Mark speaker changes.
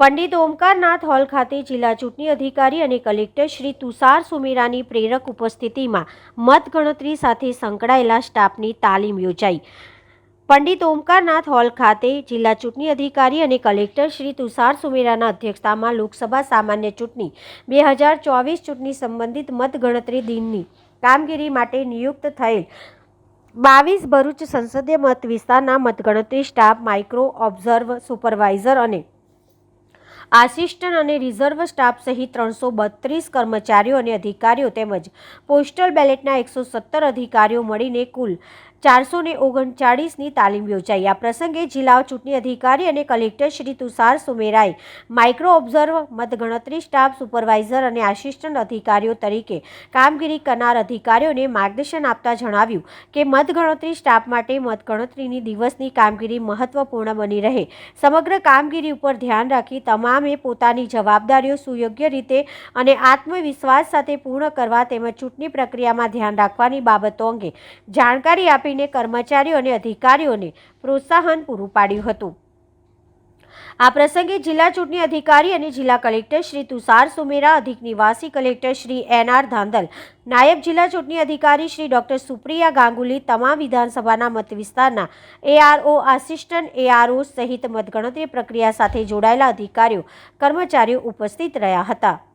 Speaker 1: Pandit Omkarnath hall ખાતે જિલ્લા ચૂંટણી અધિકારી અને કલેક્ટર શ્રી તુષાર સુમેરાની પ્રેરક ઉપસ્થિતિમાં મતગણતરી સાથે સંકળાયેલા સ્ટાફની તાલીમ યોજાઈ. પંડિત ઓમકારનાથ હોલ ખાતે જિલ્લા ચૂંટણી અધિકારી અને કલેક્ટર શ્રી તુષાર સુમેરાના અધ્યક્ષતામાં લોકસભા સામાન્ય ચૂંટણી, બે હજાર ચોવીસ ચૂંટણી સંબંધિત મતગણતરી દિનની કામગીરી માટે નિયુક્ત થયેલ બાવીસ ભરૂચ સંસદીય મત વિસ્તારના મતગણતરી સ્ટાફ, માઇક્રો ઓબ્ઝર્વ સુપરવાઇઝર અને આસિસ્ટન્ટ અને રિઝર્વ સ્ટાફ સહિત ત્રણસો બત્રીસ કર્મચારીઓ અને અધિકારીઓ તેમજ પોસ્ટલ બેલેટના એકસો સત્તર અધિકારીઓ મળીને કુલ ચારસો ને ઓગણચાળીસની તાલીમ યોજાઈ. આ પ્રસંગે જિલ્લા ચૂંટણી અધિકારી અને કલેક્ટર શ્રી તુષાર સુમેરાએ માઇક્રો ઓબ્ઝર્વ મતગણતરી સ્ટાફ સુપરવાઇઝર અને આસિસ્ટન્ટ અધિકારીઓ તરીકે કામગીરી કરનાર અધિકારીઓને માર્ગદર્શન આપતા જણાવ્યું કે મતગણતરી સ્ટાફ માટે મતગણતરીની દિવસની કામગીરી મહત્વપૂર્ણ બની રહે. સમગ્ર કામગીરી ઉપર ધ્યાન રાખી તમામે પોતાની જવાબદારીઓ સુયોગ્ય રીતે અને આત્મવિશ્વાસ સાથે પૂર્ણ કરવા તેમજ ચૂંટણી પ્રક્રિયામાં ધ્યાન રાખવાની બાબતો અંગે જાણકારી આપીને કર્મચારીઓ અને અધિકારીઓને પ્રોત્સાહન પૂરું પાડ્યું હતું. આ પ્રસંગે જિલ્લા ચૂંટણી અધિકારી અને જિલ્લા કલેક્ટર શ્રી તુષાર સુમેરા, અધિક નિવાસી collector Shri N R Dhandhal, નાયબ જિલ્લા ચૂંટણી અધિકારી શ્રી ડોક્ટર સુપ્રિયા ગાંગુલી, તમામ વિધાનસભાના મત વિસ્તારના એઆરઓ આસિસ્ટન્ટ એઆરઓ સહિત મતગણતરી પ્રક્રિયા સાથે જોડાયેલા અધિકારીઓ, કર્મચારીઓ ઉપસ્થિત રહ્યા હતા.